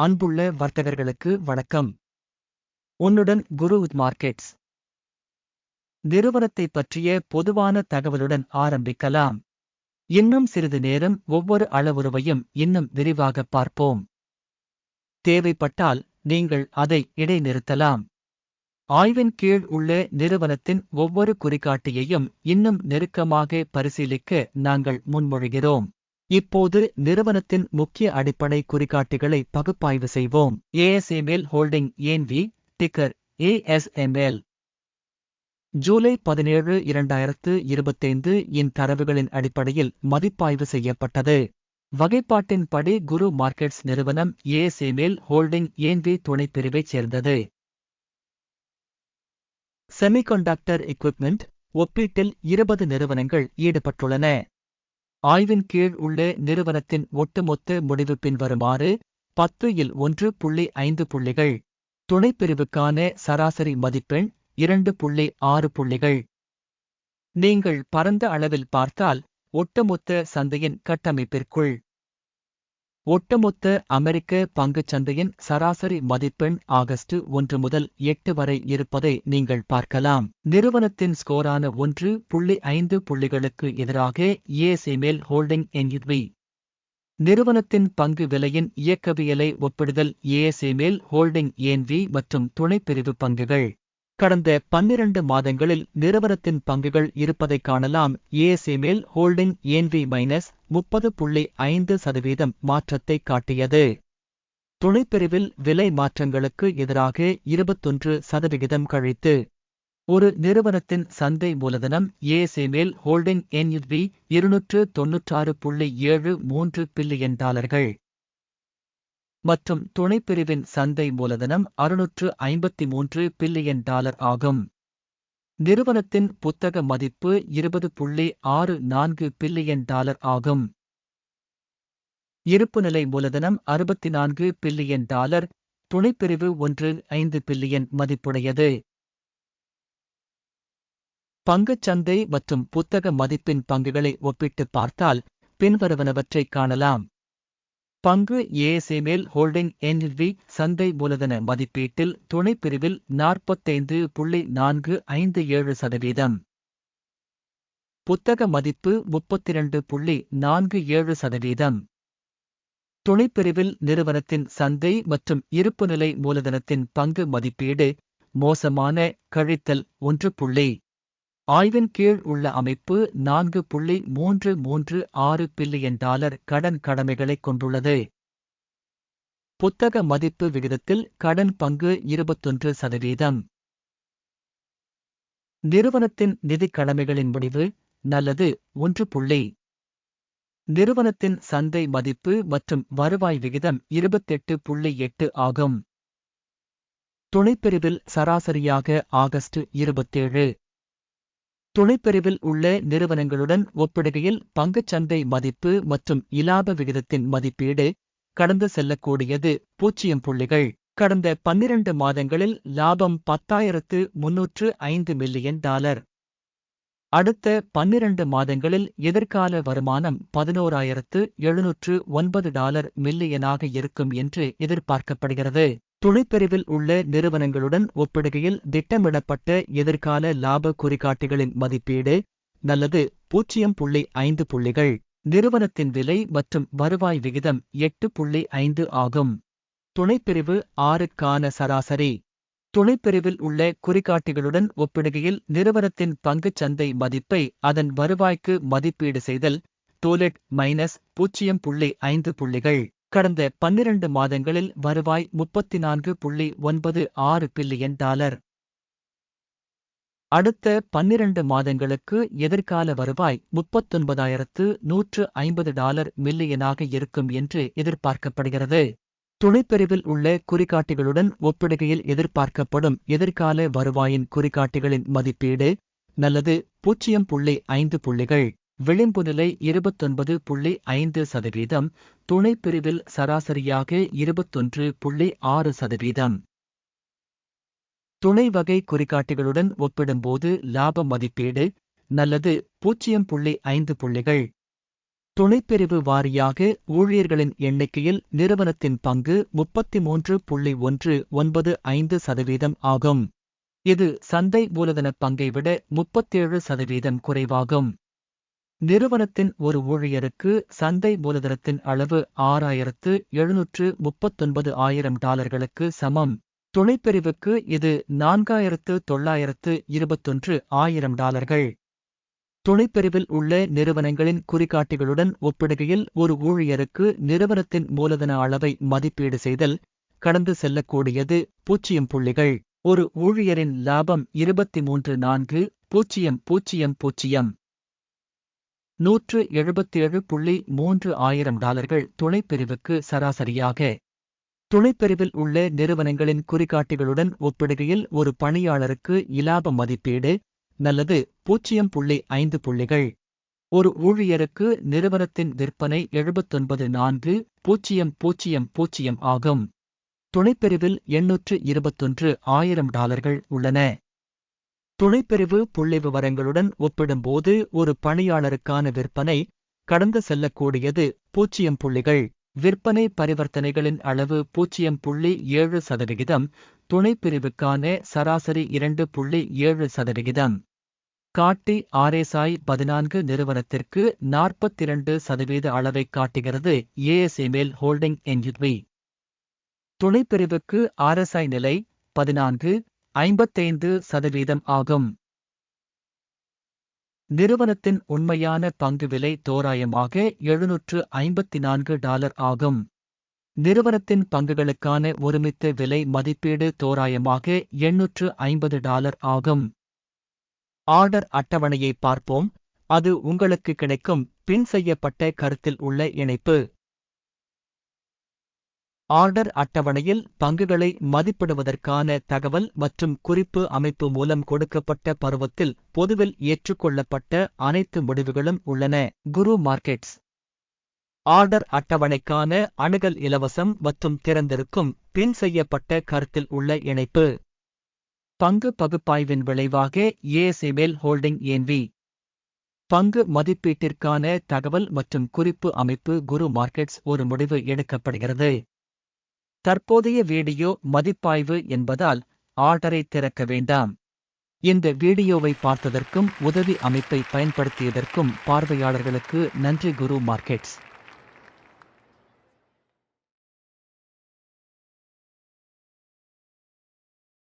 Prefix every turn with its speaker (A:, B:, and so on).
A: அன்புள்ள வர்த்தகர்களுக்கு வணக்கம். உன்னுடன் குரு மார்க்கெட்ஸ் நிறுவனத்தை பற்றிய பொதுவான தகவலுடன் ஆரம்பிக்கலாம். இன்னும் சிறிது நேரம் ஒவ்வொரு அளவுருவையும் இன்னும் விரிவாக பார்ப்போம். தேவைப்பட்டால் நீங்கள் அதை இடைநிறுத்தலாம். ஆய்வின் கீழ் உள்ள நிறுவனத்தின் ஒவ்வொரு குறிகாட்டியையும் இன்னும் நெருக்கமாக பரிசீலிக்க நாங்கள் முன்மொழிகிறோம். இப்போது நிறுவனத்தின் முக்கிய அடிப்படை குறிகாட்டிகளை பகுப்பாய்வு செய்வோம். ASML holding NV ticker ASML July பதினேழு இரண்டாயிரத்து இருபத்தைந்து இன் தரவுகளின் அடிப்படையில் மதிப்பாய்வு செய்யப்பட்டது. வகைப்பாட்டின்படி குரு மார்க்கெட்ஸ் நிறுவனம் ஏஎஸ்எம்எல் ஹோல்டிங் ஏன்வி துணைப்பிரிவைச் சேர்ந்தது. செமிகண்டக்டர் எக்யூப்மெண்ட் ஒப்பீட்டில் இருபது நிறுவனங்கள் ஈடுபட்டுள்ளன. ஆய்வின் கீழ் உள்ள நிறுவனத்தின் ஒட்டுமொத்த முடிவு பின்வருமாறு பத்து இல் ஒன்று புள்ளி ஐந்து புள்ளிகள். துணைப்பிரிவுக்கான சராசரி மதிப்பெண் இரண்டு புள்ளி ஆறு புள்ளிகள். நீங்கள் பரந்த அளவில் பார்த்தால் ஒட்டுமொத்த சந்தையின் கட்டமைப்பிற்குள். ஒட்டுமொத்த அமெரிக்க பங்குச் சந்தையின் சராசரி மதிப்பெண் ஆகஸ்ட் ஒன்று முதல் எட்டு வரை இருப்பதை நீங்கள் பார்க்கலாம். நிறுவனத்தின் ஸ்கோரான ஒன்று புள்ளி ஐந்து புள்ளிகளுக்கு எதிராக ஏஎஸ்எம்எல் ஹோல்டிங் என்இவி நிறுவனத்தின் பங்கு விலையின் இயக்கவியலை ஒப்பிடுதல் ஏஎஸ்எம்எல் ஹோல்டிங் ஏன்வி மற்றும் துணைப்பிரிவு பங்குகள். கடந்த பன்னிரண்டு மாதங்களில் நிறுவனத்தின் பங்குகள் இருப்பதைக் காணலாம். ஏஎஸ்எம்எல் ஹோல்டிங் ஏன்வி மைனஸ் முப்பது புள்ளி ஐந்து சதவீதம் மாற்றத்தை காட்டியது. துணைப்பிரிவில் விலை மாற்றங்களுக்கு எதிராக இருபத்தொன்று சதவிகிதம் கழித்து ஒரு நிறுவனத்தின் சந்தை மூலதனம் ஏஎஸ்எம்எல் ஹோல்டிங் என்யுவி இருநூற்று தொன்னூற்றாறு புள்ளி ஏழு மூன்று பில்லியன் டாலர்கள். மற்றும் துணைப்பிரிவின் சந்தை மூலதனம் அறுநூற்று ஐம்பத்தி மூன்று பில்லியன் டாலர் ஆகும். நிறுவனத்தின் புத்தக மதிப்பு இருபது புள்ளி ஆறு நான்கு பில்லியன் டாலர் ஆகும். இருப்புநிலை மூலதனம் அறுபத்தி நான்கு பில்லியன் டாலர் துணைப்பிரிவு ஒன்று ஐந்து பில்லியன் மதிப்புடையது. பங்குச்சந்தை மற்றும் புத்தக மதிப்பின் பங்குகளை ஒப்பிட்டு பார்த்தால் பின்வருவனவற்றைக் காணலாம். பங்கு ஏஎஸ்ஏமேல் ஹோல்டிங் என்வி சந்தை மூலதன மதிப்பீட்டில் துணைப்பிரிவில் நாற்பத்தைந்து புள்ளி நான்கு ஐந்து ஏழு சதவீதம். புத்தக மதிப்பு முப்பத்திரண்டு புள்ளி நான்கு ஏழு சதவீதம். துணைப்பிரிவில் நிறுவனத்தின் சந்தை மற்றும் இருப்புநிலை மூலதனத்தின் பங்கு மதிப்பீடு மோசமான கழித்தல் ஒன்று புள்ளி ஆய்வின் கீழ் உள்ள அமைப்பு நான்கு புள்ளி மூன்று மூன்று ஆறு பில்லியன் டாலர் கடன் கடமைகளைக் கொண்டுள்ளது. புத்தக மதிப்பு விகிதத்தில் கடன் பங்கு இருபத்தொன்று சதவீதம். நிறுவனத்தின் நிதிக் கடமைகளின் முடிவு நல்லது ஒன்று புள்ளி. நிறுவனத்தின் சந்தை மதிப்பு மற்றும் வருவாய் விகிதம் இருபத்தெட்டு புள்ளி எட்டு ஆகும். துணைப்பிரிவில் சராசரியாக ஆகஸ்ட் இருபத்தேழு. துணைப்பிரிவில் உள்ள நிறுவனங்களுடன் ஒப்பிடுகையில் பங்குச்சந்தை மதிப்பு மற்றும் இலாப விகிதத்தின் மதிப்பீடு கடந்து செல்லக்கூடியது பூஜ்ஜியம் புள்ளிகள். கடந்த பன்னிரண்டு மாதங்களில் லாபம் பத்தாயிரத்து முன்னூற்று ஐந்து மில்லியன் டாலர். அடுத்த பன்னிரண்டு மாதங்களில் எதிர்கால வருமானம் பதினோராயிரத்து எழுநூற்று ஒன்பது டாலர் மில்லியனாக இருக்கும் என்று எதிர்பார்க்கப்படுகிறது. துணைப்பிரிவில் உள்ள நிறுவனங்களுடன் ஒப்பிடுகையில் திட்டமிடப்பட்ட எதிர்கால லாப குறிகாட்டிகளின் மதிப்பீடு நல்லது பூஜ்ஜியம் புள்ளி ஐந்து புள்ளிகள். நிறுவனத்தின் விலை மற்றும் வருவாய் விகிதம் எட்டு புள்ளி ஐந்து ஆகும். துணைப்பிரிவு ஆறுக்கான சராசரி. துணைப்பிரிவில் உள்ள குறிகாட்டிகளுடன் ஒப்பிடுகையில் நிறுவனத்தின் பங்குச் சந்தை மதிப்பை அதன் வருவாய்க்கு மதிப்பீடு செய்தல் டோலெட் மைனஸ் பூஜ்ஜியம் புள்ளி ஐந்து புள்ளிகள். கடந்த பன்னிரண்டு மாதங்களில் வருவாய் முப்பத்தி நான்கு புள்ளி ஒன்பது ஆறு பில்லியன் டாலர். அடுத்த பன்னிரண்டு மாதங்களுக்கு எதிர்கால வருவாய் முப்பத்தொன்பதாயிரத்து நூற்று ஐம்பது டாலர் மில்லியனாக இருக்கும் என்று எதிர்பார்க்கப்படுகிறது. துணைப்பிரிவில் உள்ள குறிகாட்டிகளுடன் ஒப்பிடுகையில் எதிர்பார்க்கப்படும் எதிர்கால வருவாயின் குறிகாட்டிகளின் மதிப்பீடு நல்லது பூஜ்ஜியம் புள்ளி ஐந்து புள்ளிகள். விளிம்பு நிலை இருபத்தொன்பது புள்ளி ஐந்து சதவீதம் துணைப்பிரிவில் சராசரியாக இருபத்தொன்று புள்ளி ஆறு சதவீதம். துணை வகை குறிகாட்டிகளுடன் ஒப்பிடும்போது லாப மதிப்பீடு நல்லது பூஜ்ஜியம் புள்ளி ஐந்து புள்ளிகள். துணைப்பிரிவு வாரியாக ஊழியர்களின் எண்ணிக்கையில் நிறுவனத்தின் பங்கு முப்பத்தி மூன்று புள்ளி ஒன்று ஒன்பது ஐந்து சதவீதம் ஆகும். இது சந்தை மூலதனப் பங்கை விட முப்பத்தேழு சதவீதம் குறைவாகும். நிறுவனத்தின் ஒரு ஊழியருக்கு சந்தை மூலதனத்தின் அளவு ஆறாயிரத்து எழுநூற்று முப்பத்தொன்பது ஆயிரம் டாலர்களுக்கு சமம். துணைப்பிரிவுக்கு இது நான்காயிரத்து தொள்ளாயிரத்து இருபத்தொன்று ஆயிரம் டாலர்கள். துணைப்பிரிவில் உள்ள நிறுவனங்களின் குறிகாட்டிகளுடன் ஒப்பிடுகையில் ஒரு ஊழியருக்கு நிறுவனத்தின் மூலதன அளவை மதிப்பீடு செய்தல் கடந்து செல்லக்கூடியது பூஜ்ஜியம் புள்ளிகள். ஒரு ஊழியரின் லாபம் இருபத்தி மூன்று நான்கு பூஜ்ஜியம் பூஜ்ஜியம் பூஜ்ஜியம். நூற்று எழுபத்தேழு புள்ளி மூன்று ஆயிரம் டாலர்கள் துணைப்பிரிவுக்கு சராசரியாக. துணைப்பிரிவில் உள்ள நிறுவனங்களின் குறிகாட்டிகளுடன் ஒப்பிடுகையில் ஒரு பணியாளருக்கு இலாப மதிப்பீடு நல்லது பூஜ்ஜியம் புள்ளி ஐந்து புள்ளிகள். ஒரு ஊழியருக்கு நிறுவனத்தின் விற்பனை எழுபத்தொன்பது நான்கு பூஜ்ஜியம் பூஜ்ஜியம் பூஜ்ஜியம் ஆகும். துணைப்பிரிவில் எண்ணூற்று இருபத்தொன்று ஆயிரம் டாலர்கள் உள்ளன. துணைப்பிரிவு புள்ளி விவரங்களுடன் ஒப்பிடும்போது ஒரு பணியாளருக்கான விற்பனை கடந்து செல்லக்கூடியது பூஜ்ஜியம் புள்ளிகள். விற்பனை பரிவர்த்தனைகளின் அளவு பூஜ்ஜியம் புள்ளி ஏழு சதவிகிதம் துணைப்பிரிவுக்கான சராசரி இரண்டு புள்ளி ஏழு சதவிகிதம். காட்டி ஆர்எஸ்ஐ பதினான்கு நிறுவனத்திற்கு நாற்பத்தி இரண்டு சதவீத அளவை காட்டுகிறது ஏஎஸ்எம்எல் ஹோல்டிங் என்ஜிவி துணைப்பிரிவுக்கு ஆர்எஸ்ஐ நிலை பதினான்கு ஐம்பத்தைந்து சதவீதம் ஆகும். நிறுவனத்தின் உண்மையான பங்கு விலை தோராயமாக எழுநூற்று ஐம்பத்தி நான்கு டாலர் ஆகும். நிறுவனத்தின் பங்குகளுக்கான ஒருமித்த விலை மதிப்பீடு தோராயமாக எண்ணூற்று ஐம்பது டாலர் ஆகும். ஆர்டர் அட்டவணையை பார்ப்போம். அது உங்களுக்கு கிடைக்கும். பின் செய்யப்பட்ட கருத்தில் உள்ள இணைப்பு. ஆர்டர் அட்டவணையில் பங்குகளை மதிப்பிடுவதற்கான தகவல் மற்றும் குறிப்பு அமைப்பு மூலம் கொடுக்கப்பட்ட பருவத்தில் பொதுவில் ஏற்றுக்கொள்ளப்பட்ட அனைத்து முடிவுகளும் உள்ளன. குரு மார்க்கெட்ஸ். ஆர்டர் அட்டவணைக்கான அணுகல் இலவசம் மற்றும் திறந்திருக்கும் பின் செய்யப்பட்ட கருத்தில் உள்ள இணைப்பு. பங்கு பகுப்பாய்வின் விளைவாக ஏஎஸ்எம்எல் ஹோல்டிங் ஏன்வி பங்கு மதிப்பீட்டிற்கான தகவல் மற்றும் குறிப்பு அமைப்பு குரு மார்க்கெட்ஸ் ஒரு முடிவு எடுக்கப்படுகிறது. தற்போதைய வீடியோ மதிப்பாய்வு என்பதால் ஆர்டரை திறக்க வேண்டாம். இந்த வீடியோவை பார்த்ததற்கும் உதவி அமைப்பை பயன்படுத்தியதற்கும் பார்வையாளர்களுக்கு நன்றி குரு மார்க்கெட்ஸ்.